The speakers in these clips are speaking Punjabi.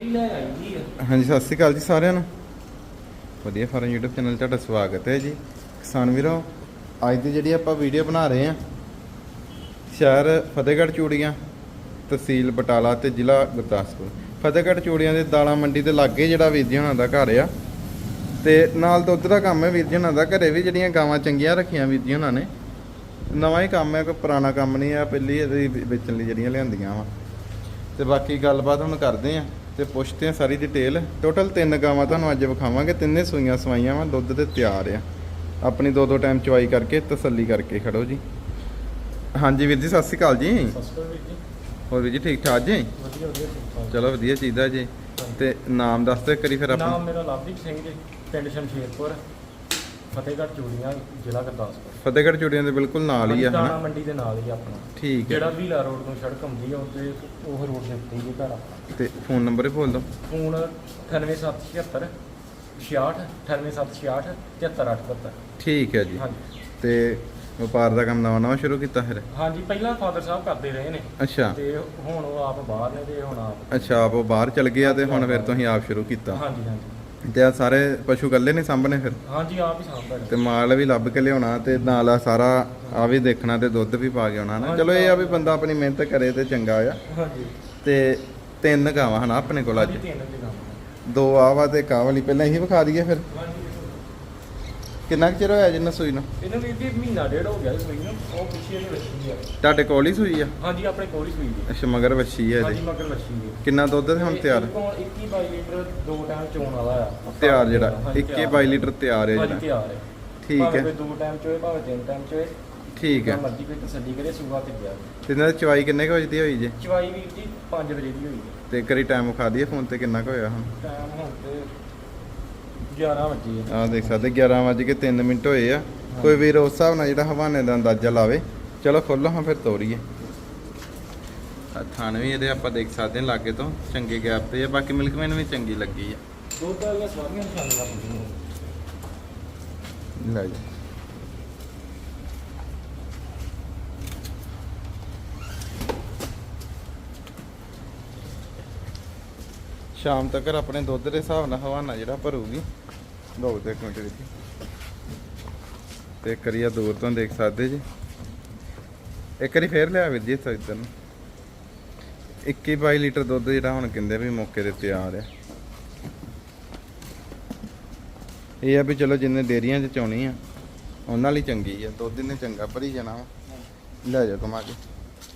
ਹਾਂਜੀ, ਸਤਿ ਸ਼੍ਰੀ ਅਕਾਲ ਜੀ ਸਾਰਿਆਂ ਨੂੰ। ਵਧੀਆ ਫਾਰਮ YouTube ਚੈਨਲ 'ਤੇ ਤੁਹਾਡਾ ਸਵਾਗਤ ਹੈ ਜੀ। ਕਿਸਾਨ ਵੀਰੋ, ਅੱਜ ਦੀ ਜਿਹੜੀ ਆਪਾਂ ਵੀਡੀਓ ਬਣਾ ਰਹੇ ਹਾਂ, ਸ਼ਹਿਰ ਫਤਿਹਗੜ੍ਹ ਚੂੜੀਆਂ, ਤਹਿਸੀਲ ਬਟਾਲਾ ਤੇ ਜ਼ਿਲ੍ਹਾ ਗੁਰਦਾਸਪੁਰ। ਫਤਿਹਗੜ੍ਹ ਚੂੜੀਆਂ ਦੇ ਦਾਣਾ ਮੰਡੀ ਦੇ ਲਾਗੇ ਜਿਹੜਾ ਵੀਰ ਜੀ ਹੁਣਾਂ ਦਾ ਘਰ ਆ, ਤੇ ਨਾਲ ਦੁੱਧ ਦਾ ਕੰਮ ਹੈ ਵੀਰ ਜੀ ਹੁਣਾਂ ਦਾ। ਘਰੇ ਵੀ ਜਿਹੜੀਆਂ ਗਾਵਾਂ ਚੰਗੀਆਂ ਰੱਖੀਆਂ ਵੀਰ ਜੀ ਹੁਣਾਂ ਨੇ। ਨਵਾਂ ਹੀ ਕੰਮ ਹੈ, ਕੋਈ ਪੁਰਾਣਾ ਕੰਮ ਨਹੀਂ ਆ, ਪਹਿਲੀ ਇਹਦੀ ਵੇਚਣ ਲਈ ਜਿਹੜੀਆਂ ਲਿਆਂਦੀਆਂ ਵਾ। ਤੇ ਬਾਕੀ ਗੱਲਬਾਤ ਹੁਣ ਕਰਦੇ ਆ ਤੇ ਪੁੱਛਦੇ ਆ ਸਾਰੀ ਡਿਟੇਲ ਟੋਟਲ ਤਿੰਨ ਗਾਵਾਂ ਤੁਹਾਨੂੰ ਅੱਜ ਵਿਖਾਵਾਂਗੇ। ਤਿੰਨੇ ਸੂਈਆਂ ਸਵਾਈਆਂ ਵਾ ਦੁੱਧ ਤੇ ਤਿਆਰ ਆ। ਆਪਣੀ ਦੋ ਦੋ ਟਾਈਮ ਚਵਾਈ ਕਰਕੇ ਤਸੱਲੀ ਕਰਕੇ ਖੜੋ ਜੀ। ਹਾਂਜੀ ਵੀਰ ਜੀ ਸਤਿ ਸ਼੍ਰੀ ਅਕਾਲ ਜੀ। ਸਸਤਾ ਵੀਰ ਜੀ। ਹੋਰ ਵੀਰ ਜੀ ਠੀਕ ਠਾਕ ਜੀ? ਵਧੀਆ ਚਲੋ ਵਧੀਆ ਚਾਹੀਦਾ ਜੀ। ਤੇ ਨਾਮ ਦੱਸ ਦਿਓ ਕਰੀ ਫਿਰ ਨਾਮ ਆਪਣਾ ਮੇਰਾ ਲਵਦੀਪ ਸਿੰਘ ਜੀ ਪਿੰਡ ਸ਼ਮਸ਼ੇਰਪੁਰ। ਫਤਿਹਗੜ੍ਹ ਚੂੜੀਆਂ ਜ਼ਿਲ੍ਹਾ ਗੁਰਦਾਸਪੁਰ। ਫਤਿਹਗੜ੍ਹ ਚੂੜੀਆਂ ਦੇ ਬਿਲਕੁਲ ਨਾਲ ਹੀ ਆ ਦਾਣਾ ਹਨਾ? ਮੰਡੀ ਦੇ ਨਾਲ ਹੀ ਆਪਣਾ। ਠੀਕ ਹੈ। ਜਿਹੜਾ ਵੀਲਾ ਰੋਡ ਤੋਂ ਸੜਕ ਆਉਂਦੀ ਆ ਉੱਤੇ ਉਹ ਰੋਡ ਦੇ ਉੱਤੇ ਹੀ ਘਰ ਆਪਣਾ। ਤੇ ਫੋਨ ਨੰਬਰ ਹੀ ਬੋਲ ਦਿਓ। ਫੋਨ 98776 66 98766 73872 ਠੀਕ ਹੈ ਜੀ। ਹਾਂਜੀ। ਤੇ ਵਪਾਰ ਦਾ ਕੰਮ ਨਵਾਂ ਨਵਾਂ ਸ਼ੁਰੂ ਕੀਤਾ ਫਿਰ? ਹਾਂਜੀ ਪਹਿਲਾਂ ਫਾਦਰ ਸਾਹਿਬ ਕਰਦੇ ਰਹੇ ਨੇ। ਅੱਛਾ। ਤੇ ਹੁਣ ਉਹ ਆਪ ਬਾਹਰ ਨੇ ਤੇ ਹੁਣ ਆਪ ਅੱਛਾ ਆਪ ਉਹ ਬਾਹਰ ਚਲ ਗਿਆ ਤੇ ਹੁਣ ਫਿਰ ਤੁਸੀਂ ਆਪ ਸ਼ੁਰੂ ਕੀਤਾ। ਹਾਂਜੀ ਹਾਂਜੀ। ਤੇ ਆ ਸਾਰੇ ਪਸ਼ੂ ਇਕੱਲੇ ਨੇ ਸਾਂਭਣੇ ਫਿਰ? ਹਾਂਜੀ ਆਪ ਹੀ ਸਾਂਭਦਾ ਤੇ ਮਾਲ ਵੀ ਲੱਭ ਕੇ ਲਿਆਉਣਾ ਤੇ ਨਾਲ ਆ ਸਾਰਾ ਆ ਵੀ ਦੇਖਣਾ ਤੇ ਦੁੱਧ ਵੀ ਪਾ ਕੇ ਆਉਣਾ ਨਾ। ਚਲੋ ਇਹ ਆ ਵੀ ਬੰਦਾ ਆਪਣੀ ਮਿਹਨਤ ਕਰੇ ਤੇ ਚੰਗਾ ਆ। ਹਾਂਜੀ। ਤੇ ਤਿੰਨ ਗਾਵਾਂ ਹਨ ਆਪਣੇ ਕੋਲ ਅੱਜ? ਤਿੰਨ ਦੇ ਆ ਵਾ ਤੇ ਕਾਹ ਵਾਲੀ ਪਹਿਲਾਂ ਇਹੀ ਵਿਖਾ ਦਈਏ ਫਿਰ। ਕਿੰਨਾ ਕੁ ਚਿਰ ਹੋਇਆ ਜਿੰਨਾ ਸੂਈ ਨੂੰ? ਇਹਨੂੰ ਵੀ ਜੀ ਮਹੀਨਾ ਡੇਢ ਹੋ ਗਿਆ ਸੂਈ ਨੂੰ। ਉਹ ਪਿੱਛੇ ਇਹਦੇ ਵੱਛੀ ਆ। ਤੁਹਾਡੇ ਕੋਲ ਹੀ ਸੂਈ ਆ? ਹਾਂਜੀ ਆਪਣੇ ਕੋਲ ਹੀ ਸੂਈ ਦੀ ਅੱਛਾ ਮਗਰ ਵੱਛੀ ਹੈ ਹਾਂਜੀ ਜੀ ਮਗਰ ਵੱਛੀ ਦੀ ਕਿੰਨਾ ਦੁੱਧ ਤੇ ਹੁਣ ਤਿਆਰ? 21 22 ਲੀਟਰ ਦੋ ਟਾਈਮ ਚੋਣ ਵਾਲਾ ਆ। ਤਿਆਰ ਜਿਹੜਾ ਹਾਂਜੀ, 21 ਤਿਆਰ। 22 ਲੀਟਰ ਤਿਆਰ ਹੈ ਹਾਂਜੀ ਜਿਹੜਾ। ਤਿਆਰ ਹੈ। ਠੀਕ ਭਾਵੇਂ ਹੈ। ਦੋ ਟਾਈਮ ਚੋਏ ਭਾਵੇਂ ਤਿੰਨ ਟਾਈਮ ਚੋਏ। ਠੀਕ ਹੈ। ਮਰਜ਼ੀ ਕੋਈ ਤਸੱਲੀ ਕਰੇ ਸੂਆ ਤੇ ਗਿਆ। ਤੇ ਇਹਨਾਂ ਦੀ ਚਵਾਈ ਕਿੰਨੇ ਕੁ ਵਜੇ ਦੀ ਹੋਈ ਜੇ? ਚਵਾਈ ਵੀ ਜੀ 5 ਵਜੇ ਦੀ ਹੋਈ ਹੈ। ਤੇ ਕਰੀ ਟਾਈਮ ਦਈਏ ਫੋਨ ਤੇ ਕਿੰਨਾ ਕੁ ਹੋਇਆ ਹੁਣ? ਟਾਈਮ ਹੁਣ ਤੇ 11 ਵਜੇ ਹੈ ਆ ਦੇਖ ਸਕਦੇ 11 ਵਜੇ ਕੇ 3 ਮਿੰਟ ਹੋਏ ਆ। ਕੋਈ ਵੀਰ ਉਸ ਹਿਸਾਬ ਨਾਲ ਜਿਹੜਾ ਹਵਾਨੇ ਦਾ ਅੰਦਾਜ਼ਾ ਲਾਵੇ। ਚਲੋ ਖੋਲੋ ਹਾਂ ਫਿਰ ਤੋਰੀਏ। ਆ ਥਣ ਵੀ ਇਹਦੇ ਆਪਾਂ ਦੇਖ ਸਕਦੇ ਹਾਂ ਲਾਗੇ ਤੋਂ ਚੰਗੇ ਗੈਪ ਤੇ ਆ। ਬਾਕੀ ਮਿਲਕਮੈਨ ਵੀ ਚੰਗੀ ਲੱਗੀ ਆ। ਦੁੱਧ ਵਾਲੀਆਂ ਸਵਾਰੀਆਂ ਨਿਸ਼ਾਨੀਆਂ ਹੁੰਦੀਆਂ ਲੈ ਜੀ। ਸ਼ਾਮ ਤੱਕ ਆਪਣੇ ਦੁੱਧ ਦੇ ਹਿਸਾਬ ਨਾਲ ਹਵਾਨਾ ਜਿਹੜਾ ਭਰੂਗੀ। ਦੋ ਤੇ ਮਿੰਟ ਵਿੱਚ ਤੇ ਕਰੀਆ ਦੂਰ ਤੋਂ ਦੇਖ ਸਕਦੇ ਜੀ। ਇੱਕ ਵਾਰੀ ਫੇਰ ਲਿਆ ਵੀਰ ਜੀ ਇੱਥੇ ਨੂੰ। 21 22 ਲੀਟਰ ਦੁੱਧ ਜਿਹੜਾ ਹੁਣ ਕਹਿੰਦੇ ਵੀ ਮੌਕੇ ਤੇ ਤਿਆਰ ਆ ਇਹ ਆ ਵੀ ਚਲੋ ਜਿੰਨੇ ਡੇਰੀਆਂ 'ਚ ਚਾਉਣੀ ਆ, ਉਹਨਾਂ ਲਈ ਚੰਗੀ ਆ। ਦੁੱਧ ਇਹਨੇ ਚੰਗਾ ਭਰੀ ਜਾਣਾ ਵਾ। ਲੈ ਜਾ ਕਮਾ ਕੇ।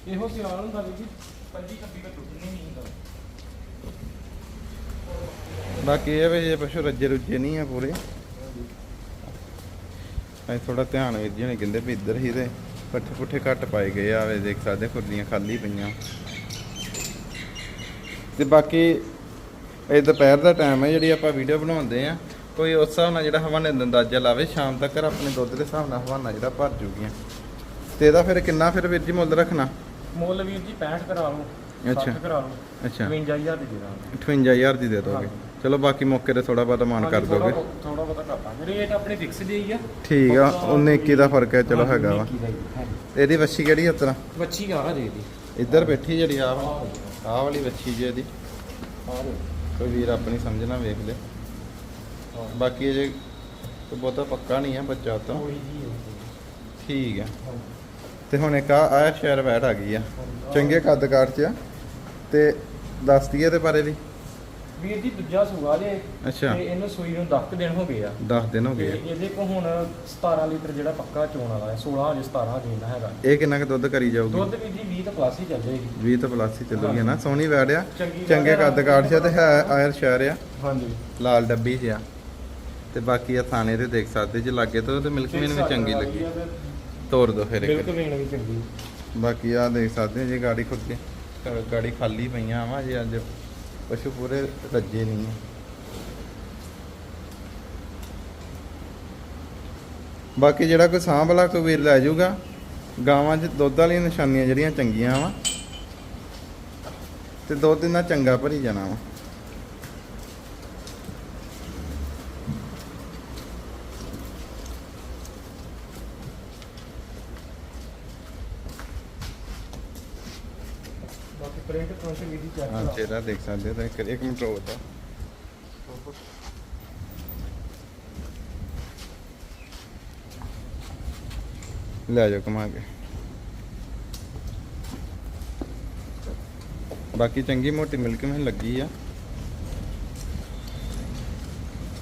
ਇਹੋ ਸਿਆਲ ਹੁੰਦਾ ਵੀ 25 26 ਦਾ ਟੁੱਟਣੀ ਨਹੀਂ ਹੁੰਦਾ। ਬਾਕੀ ਇਹ ਵੀ ਜੇ ਪਸ਼ੂ ਰੱਜੇ ਰੁੱਜੇ ਨਹੀਂ ਆ ਪੂਰੇ। ਐ ਥੋੜਾ ਧਿਆਨ ਵੀਰ ਜੀ ਨੇ ਕਹਿੰਦੇ ਵੀ ਇੱਧਰ ਹੀ ਤੇ ਪੱਠੇ ਪੁੱਠੇ ਘੱਟ ਪਾਏ ਗਏ ਆ ਵੇ ਦੇਖ ਸਕਦੇ ਖੁਰਲੀਆਂ ਖਾਲੀ ਪਈਆਂ। ਤੇ ਬਾਕੀ ਇਹ ਦੁਪਹਿਰ ਦਾ ਟਾਈਮ ਹੈ ਜਿਹੜੀ ਆਪਾਂ ਵੀਡੀਓ ਬਣਾਉਂਦੇ ਆ ਕੋਈ ਉਸ ਹਿਸਾਬ ਨਾਲ ਜਿਹੜਾ ਹਵਾਨੇ ਦਾ ਅੰਦਾਜ਼ਾ ਲਾਵੇ ਸ਼ਾਮ ਤੱਕ ਆਪਣੇ ਦੁੱਧ ਦੇ ਹਿਸਾਬ ਨਾਲ ਹਵਾਨਾ ਜਿਹੜਾ ਭਰ ਜੂਗੀਆਂ। ਤੇ ਇਹਦਾ ਫਿਰ ਕਿੰਨਾ ਫਿਰ ਵੀਰ ਜੀ ਮੁੱਲ ਰੱਖਣਾ? ਮੁੱਲ ਵੀਰ ਜੀ 65 ਕਰਾ ਲਓ ਅੱਛਾ। 60 ਕਰਾ ਲਓ ਅੱਛਾ। 55000 ਦੀ ਦੇ ਦਾਂਗੇ। 58000 ਦੀ ਦੇ ਦੋਗੇ। ਚਲੋ ਬਾਕੀ ਮੌਕੇ ਤੇ ਥੋੜਾ ਬਹੁਤਾ ਮਾਨ ਕਰ ਦੋਗੇ। ਥੋੜਾ ਬਹੁਤਾ ਕਰ ਦਾਂਗੇ ਰੇਟ ਆਪਣੇ ਫਿਕਸ ਦੇ ਹੀ ਆ। ਠੀਕ ਆ 19 21 ਦਾ ਫ਼ਰਕ ਹੈ ਚਲੋ ਹੈਗਾ ਵਾ 19 ਦਾ ਹੀ, ਹਾਂਜੀ। ਇਹਦੀ ਵੱਛੀ ਕਿਹੜੀ ਤਰ੍ਹਾਂ ਬੱਚੀ ਆ ਦੇ ਦੀ ਇੱਧਰ ਬੈਠੀ ਜਿਹੜੀ ਆ ਆਹ ਵਾਲੀ ਵੱਛੀ ਜੀ ਇਹਦੀ। ਕੋਈ ਵੀਰ ਆਪਣੀ ਸਮਝਣਾ ਵੇਖ ਲੈ। ਬਾਕੀ ਇਹ ਜੇ ਬਹੁਤਾ ਪੱਕਾ ਨਹੀਂ ਆ ਬੱਚਾ ਤਾਂ। ਠੀਕ ਆ। ਤੇ ਹੁਣ ਇੱਕ ਆ ਆਇਆ ਸ਼ਹਿਰ ਵੈਟ ਆ ਗਈ ਆ। ਚੰਗੇ ਕੱਦ ਕਾਠ ਚ ਆ। ਤੇ ਦੱਸ ਦਈਏ ਬਾਰੇ ਵੀ। ਵੀਰ ਜੀ ਦੂਜਾ ਸੂਆ ਜੇ ਅੱਛਾ। ਤੇ ਇਹਨੂੰ ਸੂਈ ਨੂੰ 10 ਦਿਨ ਹੋ ਗਏ ਆ। 10 ਦਿਨ ਹੋ ਤੇ ਗਏ ਆ। ਇਹਦੇ ਕੋ ਹੁਣ 17 ਲੀਟਰ ਜਿਹੜਾ ਪੱਕਾ ਚੋਣ ਵਾਲਾ ਹੈ 16 ਹਜੇ 17 ਹਜੇ ਇੰਨਾ ਹੈਗਾ। ਇਹ ਕਿੰਨਾ ਕੁ ਦੁੱਧ ਕਰੀ ਜਾਊਗੀ? ਦੁੱਧ ਵੀਰ ਜੀ 20 ਤੋਂ ਪਲੱਸ ਹੀ ਚੱਲ ਜਾਏਗੀ 20 ਤੋਂ ਪਲੱਸ ਹੀ ਚੱਲੂਗੀ ਨਾ? ਸੋਹਣੀ ਆ ਚੰਗੀ ਚੰਗੇ ਵੈਟ ਆ। ਕੱਦ ਕਾਠ ਚ ਆ ਤੇ ਹੈ ਆਇਰ ਸ਼ਹਿਰ ਆ। ਹਾਂਜੀ। ਲਾਲ ਡੱਬੀ ਜਿਹਾ। ਤੇ ਬਾਕੀ ਆ ਥਾਣੇ ਤੇ ਦੇਖ ਸਕਦੇ ਜੇ ਲੱਗੇ ਤੋਂ ਤੇ ਮਿਲਕ ਵੀਨ ਵੀ ਚੰਗੀ ਲੱਗੀ। ਤੋੜ ਦੋ ਫਿਰ ਇੱਕ। ਵੇਣ ਵੀ ਚੰਗੀ। ਬਾਕੀ ਆ ਦੇਖ ਸਕਦੇ ਜੇ ਗਾੜੀ ਖੁੱਦ ਕੇ ਗਾੜੀ ਖਾਲੀ ਪਈਆਂ ਵਾ ਜੇ ਅੱਜ ਪਸ਼ੂ ਪੂਰੇ ਰੱਜੇ ਨਹੀਂ ਆ ਬਾਕੀ ਜਿਹੜਾ ਕੋਈ ਸਾਂਭ ਵਾਲਾ ਕੋਈ ਵੀਰ ਲੈ ਜਾਊਗਾ, ਗਾਵਾਂ 'ਚ ਦੁੱਧ ਵਾਲੀਆਂ ਨਿਸ਼ਾਨੀਆਂ ਜਿਹੜੀਆਂ ਚੰਗੀਆਂ ਵਾ, ਤੇ ਦੁੱਧ ਇਹਨਾਂ ਚੰਗਾ ਭਰੀ ਜਾਣਾ ਵਾ। ਬਾਕੀ ਪ੍ਰਿੰਟ ਚੈੱਕ ਹਾਂ ਚਿਹਰਾ ਦੇਖ ਸਕਦੇ ਹੋ ਤਾਂ ਇੱਕ ਮਿੰਟ ਰੁਕੋ ਤਾਂ ਲੈ ਜਾਓ ਕਮਾ ਕੇ ਬਾਕੀ ਚੰਗੀ ਮੋਟੀ ਮਿਲਕ ਮੈਂ ਲੱਗੀ ਆ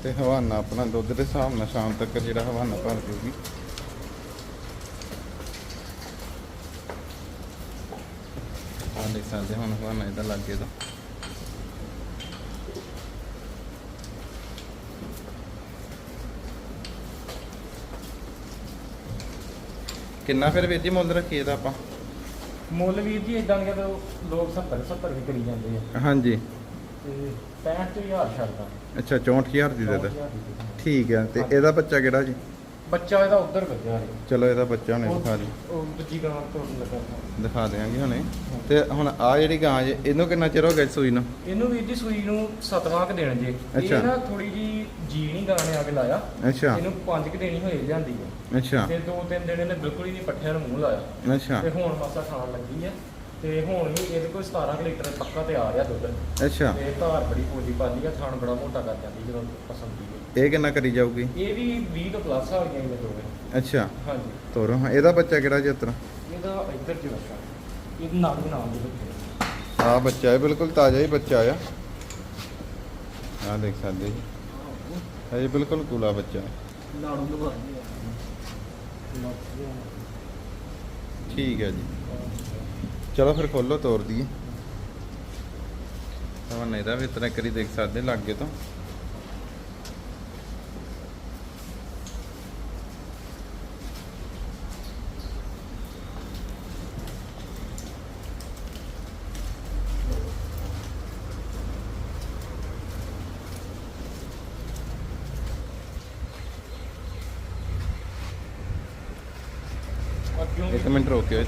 ਤੇ ਹਵਾਨਾ ਆਪਣਾ ਦੁੱਧ ਦੇ ਹਿਸਾਬ ਨਾਲ ਸ਼ਾਮ ਤੱਕ ਜਿਹੜਾ ਹਵਾਨਾ ਭਰ ਜੂਗੀ ਦੇਖ ਸਕਦੇ ਹੁਣ ਹਵਾਨਾ ਇਹਦਾ ਲੱਗੇ ਦਾ ਕਿੰਨਾ ਫਿਰ ਵੀਰ ਜੀ ਮੁੱਲ ਰੱਖੀਏ ਦਾ ਆਪਾਂ? ਮੁੱਲ ਵੀਰ ਜੀ ਇਦਾਂ ਕਿ ਲੋਕ 70 70 ਵੀ ਕਰੀ ਜਾਂਦੇ ਆ। ਹਾਂਜੀ। ਤੇ 65000 ਛੱਡਦਾ। ਅੱਛਾ 64000 ਦੀ ਦੇ ਦੇ। 64,000 ਦੀ ਦੇ। ਠੀਕ ਹੈ ਤੇ ਇਹਦਾ ਬੱਚਾ ਕਿਹੜਾ ਜੀ? ਬੱਚਾ ਇਹਦਾ ਉਧਰ ਵੱਜਿਆ ਹੈ ਚਲੋ ਇਹਦਾ ਬੱਚਾ ਹੁਣੇ ਦਿਖਾ ਦੀ। ਉਹ ਦੂਜੀ ਗਾਂ ਤੋਂ ਲੱਗਾ। ਦਿਖਾ ਦਿਆਂਗੇ ਹੁਣੇ। ਤੇ ਹੁਣ ਆ ਜਿਹੜੀ ਗਾਂ ਜੇ ਇਹਨੂੰ ਕਿੰਨਾ ਚਿਰ ਹੋ ਗਿਆ ਜੀ ਸੂਈ ਨੂੰ? ਇਹਨੂੰ ਵੀਰ ਜੀ ਸੂਈ ਨੂੰ ਸਤਵਾਂ ਕ ਦੇਣ ਜੇ। ਅੱਛਾ। ਇਹ ਨਾ ਥੋੜੀ ਜੀ ਜੀ ਨਹੀਂ ਗਾਂ ਨੇ ਆ ਕੇ ਲਾਇਆ। ਅੱਛਾ। ਇਹਨੂੰ ਪੰਜ ਕ ਦੇਣੀ ਹੋਏ ਜਾਂਦੀ ਹੈ ਅੱਛਾ। ਤੇ ਦੋ ਤਿੰਨ ਦਿਨ ਇਹਨੇ ਬਿਲਕੁਲ ਹੀ ਨਹੀਂ ਪੱਠਿਆਂ ਨੂੰ ਮੂੰਹ ਲਾਇਆ। ਅੱਛਾ। ਤੇ ਹੁਣ ਮਾਸਾ ਖਾਣ ਲੱਗੀ ਆ। ਤੇ ਹੁਣ ਵੀ ਇਹਦੇ ਕੋਲ 17 ਕੁ ਲੀਟਰ ਪੱਕਾ ਤੇ ਆ ਰਿਹਾ ਦੁੱਧ। ਅੱਛਾ। ਤੇ ਧਾਰ ਬੜੀ ਪੋਲੀ ਪਾਲੀ ਆ ਥਾਣ ਬੜਾ ਮੋਟਾ ਕਰ ਜਾਂਦੀ ਜਦੋਂ ਪਸੰਦ ਦੀ ਇਹ ਕਿੰਨਾ ਕਰੀ ਜਾਊਗੀ? ਇਹ ਵੀ 20 ਤੋਂ ਪਲੱਸ ਆ ਗਈਆਂ ਇਹ ਦੋਵੇਂ। ਅੱਛਾ। ਹਾਂਜੀ। ਤੋਰੋ ਹਾਂ ਇਹਦਾ ਬੱਚਾ ਕਿਹੜਾ ਜੀ ਉਤਰਾ? ਇਹਦਾ ਇੱਧਰ ਜੀ ਬੱਚਾ। ਇਹ ਨਾਲ ਦੇ ਨਾਲ ਦੇ ਬੱਚੇ। ਆ ਬੱਚਾ ਹੈ ਬਿਲਕੁਲ ਤਾਜ਼ਾ ਹੀ ਬੱਚਾ ਆ। ਆ ਦੇਖ ਸਕਦੇ ਜੀ। ਇਹ ਬਿਲਕੁਲ ਕੂਲਾ ਬੱਚਾ ਹੈ। ਠੀਕ ਹੈ ਜੀ। ਚਲੋ ਫਿਰ ਖੋਲੋ ਤੋਰ ਦਈਏ। ਤੁਹਾਨੂੰ ਇਹਦਾ ਵੀ ਇਤਨਾ ਕਰੀ ਦੇਖ ਸਕਦੇ ਲਾਗੇ ਤੋਂ। ਇੱਕ ਮਿੰਟ ਰੋਕਿਓ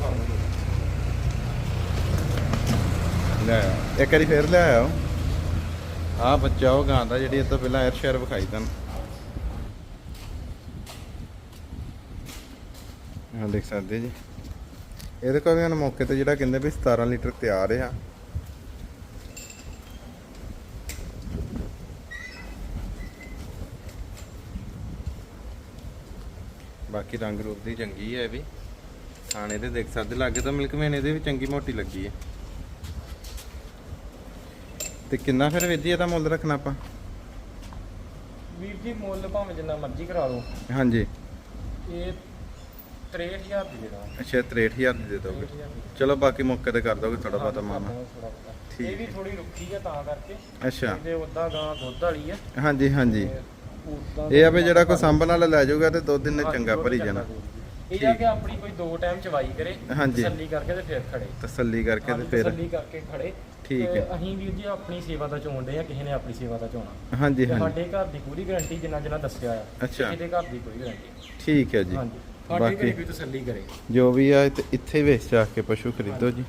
ਲੈ ਆਓ। ਇੱਕ ਵਾਰੀ ਫੇਰ ਲੈ ਆਓ। ਆ ਬੱਚਾ ਉਹ ਗਾਂ ਦਾ ਜਿਹੜੀ ਇਹ ਤੋਂ ਪਹਿਲਾਂ 에ਅਰ ਸ਼ੇਅਰ ਵਿਖਾਈ ਤੁਹਾਨੂੰ ਆ ਦੇਖ ਸਕਦੇ ਜੀ। ਇਹਦੇ ਕੋਲ ਵੀ ਹੁਣ ਮੌਕੇ ਤੇ ਜਿਹੜਾ ਕਹਿੰਦੇ ਵੀ 17 ਲੀਟਰ ਤਿਆਰ ਆ। ਬਾਕੀ ਰੰਗ ਰੂਪ ਦੀ ਚੰਗੀ ਹੈ ਇਹ ਵੀ। ਖਾਣੇ ਤੇ ਦੇਖ ਸਕਦੇ ਲੱਗੇ ਤਾਂ ਮਿਲਕ ਮੈਨ ਇਹਦੇ ਵੀ ਚੰਗੀ ਮੋਟੀ ਲੱਗੀ ਹੈ। ਤੇ ਕਿੰਨਾ ਫਿਰ ਵੀਰ ਜੀ ਇਹਦਾ ਮੁੱਲ ਰੱਖਣਾ ਆਪਾਂ? ਵੀਰ ਜੀ ਮੁੱਲ ਭਾਵੇਂ ਜਿੰਨਾ ਮਰਜ਼ੀ ਕਰਾ ਲਓ। ਹਾਂਜੀ। ਇਹ 63000 ਦੀ ਦੇਣਾ ਅੱਛਾ 63000 ਦੀ ਦੇ ਦੋਗੇ। 63,000 ਦੀ। ਚਲੋ ਬਾਕੀ ਮੌਕੇ ਤੇ ਕਰ ਦੋਗੇ ਥੋੜਾ ਬਹੁਤਾ ਮਾਮਾ। ਠੀਕ ਇਹ ਵੀ ਹੈ। ਥੋੜੀ ਰੁੱਖੀ ਆ ਤਾਂ ਕਰਕੇ। ਅੱਛਾ। ਤੇ ਉਦਾਂ ਗਾਂ ਦੁੱਧ ਵਾਲੀ ਆ। ਹਾਂਜੀ ਹਾਂਜੀ। ਇਹ ਆ ਵੀ ਜਿਹੜਾ ਕੋਈ ਸਾਂਭਣ ਵਾਲਾ ਲੈ ਜਾਊਗਾ ਤੇ ਦੋ ਦਿਨ ਨੇ ਚੰਗਾ ਭਰੀ ਜਾਣਾ। ਇਹ ਆ ਕਿ ਆਪਣੀ ਕੋਈ ਦੋ ਟਾਈਮ ਚਵਾਈ ਕਰੇ ਹਾਂਜੀ। ਤਸੱਲੀ ਕਰਕੇ ਤੇ ਫਿਰ ਖੜੇ। ਤਸੱਲੀ ਕਰਕੇ ਤੇ ਹਾਂਜੀ, ਫਿਰ ਤਸੱਲੀ ਕਰਕੇ ਖੜੇ। ਠੀਕ ਤੇ ਹੈ। ਅਸੀਂ ਵੀਰ ਜੀ ਆਪਣੀ ਸੇਵਾ ਦਾ ਚੋਣਦੇ ਆ ਕਿਸੇ ਨੇ ਆਪਣੀ ਸੇਵਾ ਦਾ ਚੋਣਾ। ਹਾਂਜੀ ਤੇ ਹਾਂਜੀ। ਸਾਡੇ ਘਰ ਦੀ ਪੂਰੀ ਗਾਰੰਟੀ ਜਿੰਨਾ ਜਿੰਨਾ ਦੱਸਿਆ ਆ ਅੱਛਾ। ਇਹਦੇ ਘਰ ਦੀ ਕੋਈ ਗਾਰੰਟੀ ਠੀਕ ਹੈ ਜੀ। ਹਾਂਜੀ। ਸਾਡੇ ਬਾਕੀ- ਘਰੇ ਵੀ ਤਸੱਲੀ ਕਰੇ। ਜੋ ਵੀ ਆ ਇੱਥੇ ਵੇਚ ਜਾ ਕੇ ਪਸ਼ੂ ਖਰੀਦੋ ਜੀ।